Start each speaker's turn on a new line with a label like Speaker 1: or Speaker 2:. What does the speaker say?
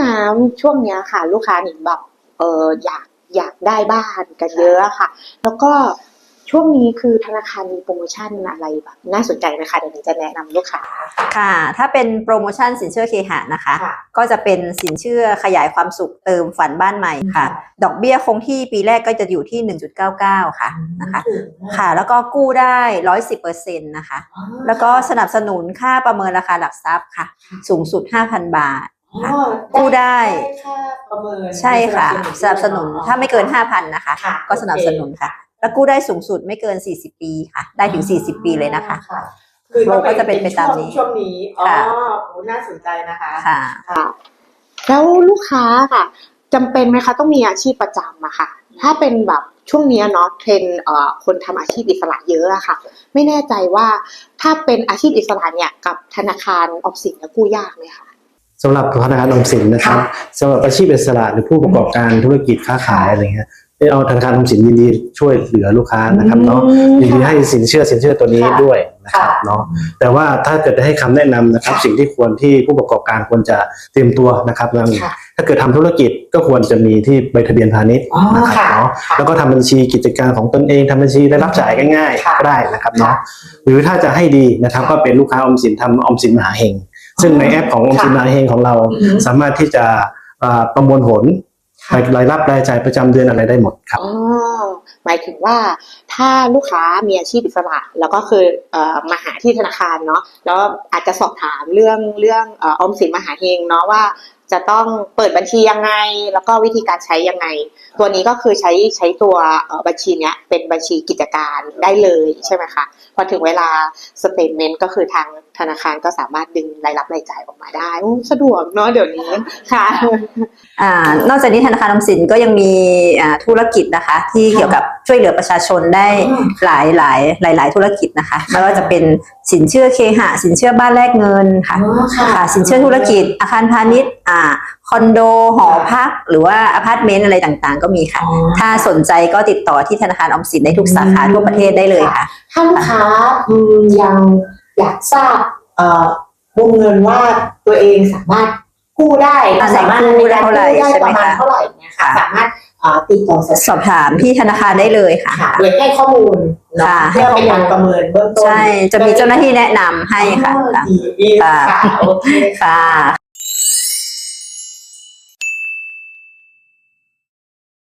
Speaker 1: น้ำช่วงเนี้ยค่ะ ลูกค้าหนิงแบบเอออยากอยากได้บ้านกันเยอะอะค่ะ แล้วก็ช่วงนี้คือธนาคารมีโปรโมชั่นอะไรแบบน่าสนใจไหมคะเดี๋ยวหนิงจะแนะนำลูกค้า
Speaker 2: ค่ะ ถ้าเป็นโปรโมชั่นสินเชื่อเคหะนะคะ
Speaker 1: ค่ะ
Speaker 2: ก็จะเป็นสินเชื่อขยายความสุขเติมฝันบ้านใหม่ค่ะ ดอกเบี้ยคงที่ปีแรกก็จะอยู่ที่ 1.99 ค่ะนะคะค่ะ แล้วก็กู้ได้110%นะคะ แล้วก็สนับสนุนค่าประเมินราคาหลักทรัพย์ค่ะ สูงสุด 5,000 บาทค่ะ กู้ได้
Speaker 1: ค่าประเมิน
Speaker 2: ใช่ค่ะ สนับสนุนถ้าไม่เกิน 5,000 นะคะ
Speaker 1: ค่ะ
Speaker 2: ก็สนับสนุนค่ะ แล้วกู้ได้สูงสุดไม่เกิน 40 ปีค่ะ ได้ถึง 40 ปีเลยนะคะ
Speaker 1: คือ
Speaker 2: โปรก็จะเป็นไปตามนี้
Speaker 1: ช่วงนี้อ๋อ
Speaker 2: ค่ะ
Speaker 1: โอ้น่าสนใจนะคะ
Speaker 2: ค่ะ
Speaker 1: ค่ะ แล้วลูกค้าค่ะจำเป็นไหมคะ ต้องมีอาชีพประจำอะค่ะ ถ้าเป็นแบบช่วงเนี้ยเนาะเทรนด์เอ่อคนทำอาชีพอิสระเยอะอะค่ะ ไม่แน่ใจว่าถ้าเป็นอาชีพอิสระเนี่ยกับธนาคารออมสินจะกู้ยากไหมคะ
Speaker 3: สำหรับธนาคารออมสินนะครับ
Speaker 1: ค่ะ
Speaker 3: สำหรับอาชีพอิสระหรือผู้ประกอบการธุรกิจค้าขายอะไรเงี้ยเอาธนาคารออมสินยินดีช่วยเหลือลูกค้านะครับเนาะ
Speaker 1: อืม
Speaker 3: ยินดีให้สินเชื่อสินเชื่อตัวนี้
Speaker 1: ค่ะ
Speaker 3: ด้วยนะครับ
Speaker 1: ค่ะ
Speaker 3: เนาะแต่ว่าถ้าเกิดจะให้คำแนะนำนะครับ
Speaker 1: ค่ะ
Speaker 3: สิ่งที่ควรที่ผู้ประกอบการควรจะเตรียมตัวนะครับแล้ว
Speaker 1: ค่ะ
Speaker 3: ถ้าเกิดทำธุรกิจก็ควรจะมีที่ใบทะเบียนพาณิชย์
Speaker 1: อ๋อ
Speaker 3: นะครับ
Speaker 1: ค่ะ
Speaker 3: เนาะ
Speaker 1: ค่ะ
Speaker 3: แล้วก็ทำบัญชีกิจการของตนเองทำบัญชีได้รับจ่ายง่าย
Speaker 1: ค่ะ
Speaker 3: ๆก็ได้นะครับ
Speaker 1: ค่ะ
Speaker 3: เนาะหรือถ้าจะให้ดีนะครับ
Speaker 1: ค่ะ
Speaker 3: ก็เป็นลูกค้าออมสินทำออมสินมหาเฮง ซึ่งในแอปของออมสินมหาเฮงของเรา
Speaker 1: อืม
Speaker 3: สามารถที่จะอ่าประมวลผล
Speaker 1: ค่ะ
Speaker 3: รายรับรายจ่ายประจำเดือนอะไรได้หมดครับ
Speaker 1: อ๋อหมายถึงว่าถ้าลูกค้ามีอาชีพอิสระแล้วก็คือเอ่อมาหาที่ธนาคารเนาะแล้วอาจจะสอบถามเรื่องเรื่องเอ่อออมสินมหาเฮงเนาะว่า จะต้องเปิดบัญชียังไง แล้วก็วิธีการใช้ยังไง ตัวนี้ก็คือใช้ใช้ตัวบัญชีเนี้ยเป็นบัญชีกิจการได้เลยใช่ไหมคะพอถึงเวลาสเตทเมนต์ก็คือทางธนาคารก็สามารถดึงรายรับรายจ่ายออกมาได้สะดวกเนาะเดี๋ยวนี้ค่ะ
Speaker 2: อ่านอกจากนี้ธนาคารออมสินก็ยังมีธุรกิจนะคะที่เกี่ยวกับ ช่วยเหลือประชาชนได้
Speaker 1: อืม
Speaker 2: หลายหลายหลายหลายธุรกิจนะคะไม่ว่าจะเป็นสินเชื่อเคหะ สินเชื่อบ้านแลกเงินค่ะ
Speaker 1: อ๋อค่ะ
Speaker 2: ค่ะ สินเชื่อธุรกิจอาคารพาณิชย์อ่าคอนโดหอพัก หรือว่าอพาร์ตเมนต์อะไรต่างๆ ก็มีค่ะ
Speaker 1: อ๋อ
Speaker 2: ถ้าสนใจก็ติดต่อที่ธนาคารออมสินได้ทุกสาขาทั่วประเทศได้เลยค่ะ
Speaker 1: ถ้าลูกค้าอืมยังอยากทราบเอ่อวงเงินว่าตัวเองสามารถ กู้ได้
Speaker 2: อ่า
Speaker 1: สามารถ
Speaker 2: กู้ได้เท่าไหร่
Speaker 1: ในก
Speaker 2: ใช่
Speaker 1: กู้
Speaker 2: ไหม
Speaker 1: ได้ประมาณ
Speaker 2: คะ
Speaker 1: เท่าไหร่เนี่ยค่ะ
Speaker 2: ค่ะ
Speaker 1: สามารถเอ่อติดต่อสอบ
Speaker 2: สอบถามที่ธนาคารได้เลยค่ะ
Speaker 1: ค่ะโดยให้ข้อมูลเนาะ
Speaker 2: ค่ะ
Speaker 1: เพื่อเป็นการประเมินเบื้องต้น
Speaker 2: ใช่จะมีเจ้าหน้าที่แนะนำให้ค่ะ
Speaker 1: อ๋อ
Speaker 2: ค่ะ
Speaker 1: ดีดี
Speaker 2: ค่ะ
Speaker 1: ค่ะโอเค
Speaker 2: ค่ะ